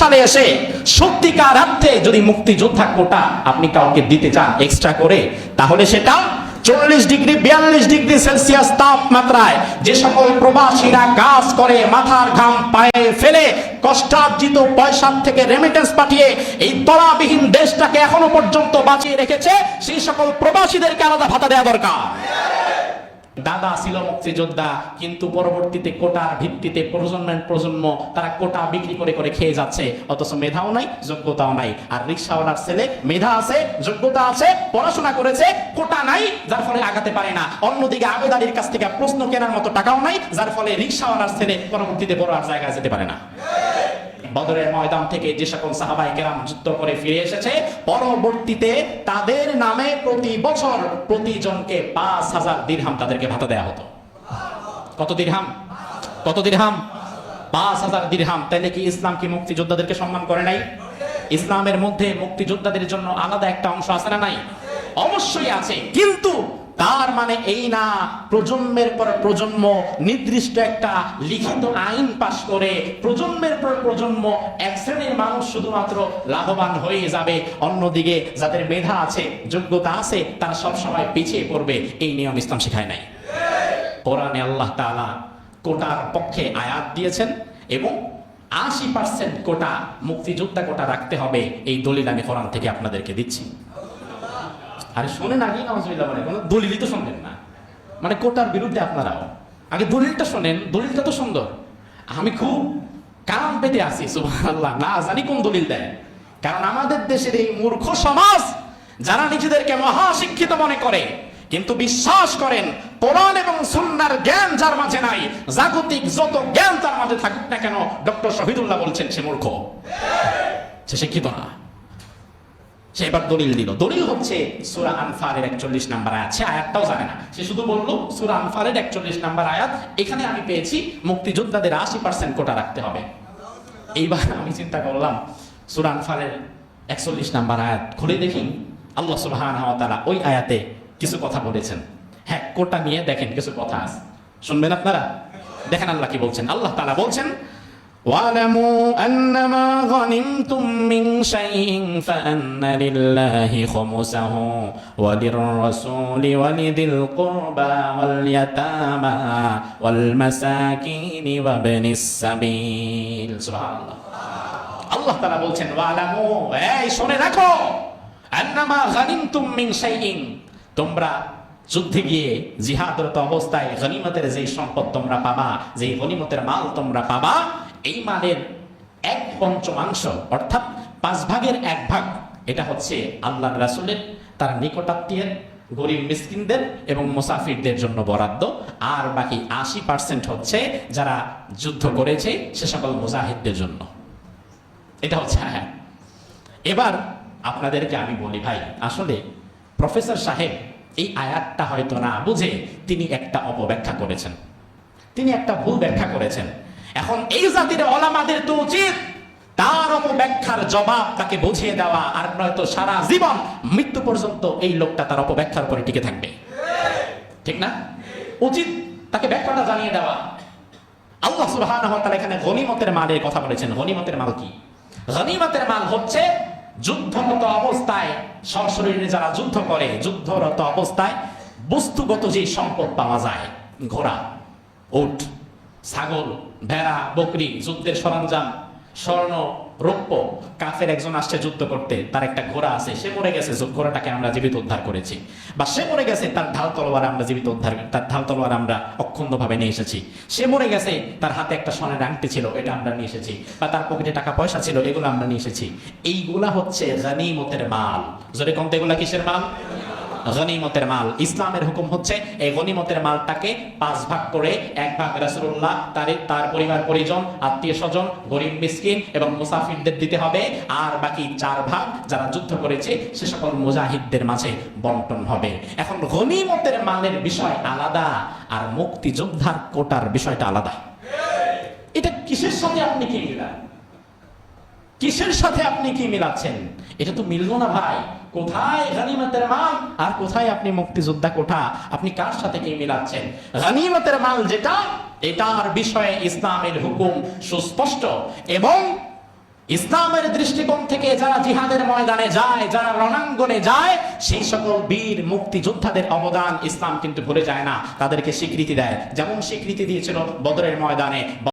সালে এসে সত্যিকার অর্থে যদি মুক্তিযোদ্ধা কোটা আপনি কাউকে দিতে চান এক্সট্রা করে, তাহলে সেটা চল্লিশ ডিগ্রি, বিয়াল্লিশ ডিগ্রি সেলসিয়াস তাপমাত্রায় যে সকল প্রবাসীরা কাজ করে, মাথার ঘাম পায়ে ফেলে, কষ্টার্জিত পয়সার থেকে রেমিটেন্স পাঠিয়ে এই তলাবিহীন দেশটাকে এখনও পর্যন্ত বাঁচিয়ে রেখেছে, সেই সকল প্রবাসীদেরকে আলাদা ভাতা দেওয়া দরকার। দাদা ছিল মুক্তিযোদ্ধা, কিন্তু পরবর্তীতে কোটার ভিত্তিতে প্রজন্মের প্রজন্ম তারা কোটা বিক্রি করে করে খেয়ে যাচ্ছে। অথচ মেধাও নাই, যোগ্যতাও নাই। আর রিক্সাওয়ালার ছেলে মেধা আছে, যোগ্যতা আছে, পড়াশোনা করেছে, কোটা নাই, যার ফলে আগাতে পারে না। অন্যদিকে আবেদারির কাছ থেকে প্রশ্ন কেনার মতো টাকাও নাই, যার ফলে রিক্সাওয়ালার ছেলে পরবর্তীতে বড় আর জায়গায় যেতে পারে না। বদরের ময়দান থেকে যে সকল সাহাবাই কেরাম যুদ্ধ করে ফিরে এসেছে, পরবর্তীতে তাদের নামে প্রতি বছর প্রতিজনকে পাঁচ হাজার দিরহাম তাদেরকে ভাতা দেওয়া হতো। কত দিরহাম? কত দিরহাম? পাঁচ হাজার দিরহাম। তাইলে কি ইসলাম কি মুক্তিযোদ্ধাদেরকে সম্মান করে নাই? ইসলামের মধ্যে মুক্তিযোদ্ধাদের জন্য আলাদা একটা অংশ আছে না নাই? অবশ্যই আছে। কিন্তু তার মানে এই না, প্রজন্মের পর প্রজন্ম নির্দিষ্ট একটা লিখিত আইন পাশ করে প্রজন্মের পর প্রজন্ম এক শ্রেণির মানুষ শুধুমাত্র লাভবান হয়ে যাবে। অন্যদিকে যাদের মেধা আছে, যোগ্যতা আছে, তারা সবসময় পিছিয়ে পড়বে। এই নিয়ম ইসলাম শেখায় নাই। কোরআনে আল্লাহ তাআলা কোটার পক্ষে আয়াত দিয়েছেন এবং আশি পার্সেন্ট কোটা, মুক্তিযোদ্ধা কোটা রাখতে হবে। এই দলিল আমি কোরআন থেকে আপনাদেরকে দিচ্ছি। আরে শোনেন আগেই নজরুল্লাহ মানে কোনো দলিলই তো শুনবেন না। মানে কোটার বিরুদ্ধে আপনারাও। আগে দলিলটা শোনেন, দলিলটা তো সুন্দর। আমি খুব কাম পেতে আসি সুবহানাল্লাহ, না জানি কোন দলিল দেয়। কারণ আমাদের দেশের এই মূর্খ সমাজ, যারা নিজেদেরকে মহাশিক্ষিত মনে করে, কিন্তু বিশ্বাস করেন, কোরআন এবং সুন্নার জ্ঞান যার মাঝে নাই, জাগতিক যত জ্ঞান তার মাঝে থাকুক না কেন, ডক্টর শহীদুল্লাহ বলছেন সে মূর্খ। সে শিক্ষিত না। সে এবার দলিল দিল। দলিল হচ্ছে, সুরা আনফারের একচল্লিশ নাম্বার আয়াত। সে আয়াতটাও জানে না। সে শুধু বলল, সুরা আনফারের একচল্লিশ নাম্বার আয়াত, এখানে আমি পেয়েছি, মুক্তিযোদ্ধাদের আশি পার্সেন্ট কোটা রাখতে হবে। এইবার আমি চিন্তা করলাম, সুরা আনফারের একচল্লিশ নাম্বার আয়াত খুলে দেখি, আল্লাহ সুবহান ওই আয়াতে কিছু কথা বলেছেন। হ্যাঁ কোটা নিয়ে দেখেন, কিছু কথা আছে। শুনবেন আপনারা? দেখেন আল্লাহ কি বলছেন। আল্লাহ তাআলা বলছেন واعلموا أنما غنمتم من شيء فأن لله خمسه وللرسول ولذي القربى واليتامى والمساكين وابن السبيل سبحان الله আল্লাহ তাআলা বলছেন ওয়ালামু এই শুনে রাখো আন্নামা গানিমতুম মিন শাইইন তোমরা যুদ্ধে গিয়ে জিহাদরত অবস্থায় গনিমতের যে সম্পদ তোমরা পাবা যে গনিমতের মাল তোমরা পাবা এই মালের এক পঞ্চমাংশ, অর্থাৎ পাঁচ ভাগের এক ভাগ, এটা হচ্ছে আল্লাহ রাসুলের, তার নিকটাত্মীয়ের, গরিব মিসকিনদের এবং মুসাফিরদের জন্য বরাদ্দ। আর বাকি আশি পার্সেন্ট হচ্ছে যারা যুদ্ধ করেছে সে সকল মুজাহিদদের জন্য। এটা হচ্ছে হ্যাঁ। এবার আপনাদেরকে আমি বলি, ভাই, আসলে প্রফেসর সাহেব এই আয়াতটা হয়তো না বুঝে তিনি একটা অপব্যাখ্যা করেছেন। তিনি একটা ভুল ব্যাখ্যা করেছেন। এখন এই জাতির অলামাদের তো উচিত তার অপব্যাখ্যার জবাব তাকে বুঝিয়ে দেওয়া, আর নয়তো সারা জীবন মৃত্যু পর্যন্ত এই লোকটা তার অপব্যাখ্যার পরে টিকে থাকবে। ঠিক না? উচিত তাকে ব্যাখ্যাটা জানিয়ে দেওয়া। আল্লাহ তাআলা এখানে গনিমতের মালের কথা বলেছেন। গনিমতের মাল কি? গনিমতের মাল হচ্ছে যুদ্ধরত অবস্থায়, সশরীরে যারা যুদ্ধ করে, যুদ্ধরত অবস্থায় বস্তুগত যে সম্পদ পাওয়া যায়, ঘোড়া, উট ছাগল, ভেড়া, বকরি, যুদ্ধের সরঞ্জাম, স্বর্ণ, রৌপ্য। কাফের একজন আসছে যুদ্ধ করতে, তার একটা ঘোড়া আছে, সে মরে গেছে ঘোড়াটাকে আমরা জীবিত উদ্ধার করেছি। বা সে মরে গেছে, তার ঢাল তলোয়ার আমরা জীবিত উদ্ধার, তার ঢাল তলোয়ার আমরা অক্ষুণ্ণ ভাবে নিয়ে এসেছি। সে মরে গেছে, তার হাতে একটা সোনের আংটি ছিল, এটা আমরা নিয়ে এসেছি। বা তার পকেটে টাকা পয়সা ছিল, এগুলো আমরা নিয়ে এসেছি। এইগুলা হচ্ছে গনিমতের মাল। জোরে কমতে এগুলা কিসের মাল? গনিমতের মাল। ইসলামের হুকুম হচ্ছে এই গনিমতের মালটাকে পাঁচ ভাগ করে, এক ভাগ রাসূলুল্লাহ, তার তার পরিবার, পরিজন, আত্মীয় স্বজন, গরিব, মিসকিন এবং মুসাফিরদের দিতে হবে। আর বাকি চার ভাগ যারা যুদ্ধ করেছে, সে সকল মুজাহিদদের মাঝে বন্টন হবে। এখন গনিমতের মালের বিষয় আলাদা আর মুক্তিযোদ্ধার কোটার বিষয়টা আলাদা। এটা কিসের সাথে আপনি কি মিলান? কিসের সাথে আপনি কি মিলাচ্ছেন? এটা তো মিললো না ভাই। কোথায় গানিমতের মাল? আর কোথায় আপনি মুক্তিযোদ্ধা কোঠা? আপনি কার সাথে কি মিলাচ্ছেন? গানিমতের মাল যেটা, এটার বিষয়ে ইসলামের হুকুম সুস্পষ্ট এবং ইসলামের দৃষ্টিকোণ থেকে যারা জিহাদের ময়দানে যায়, যারা রণাঙ্গনে যায়, সেই সকল বীর মুক্তিযোদ্ধাদের অবদান ইসলাম কিন্তু ভুলে যায় না। তাদেরকে স্বীকৃতি দেয়। যেমন স্বীকৃতি দিয়েছিল বদরের ময়দানে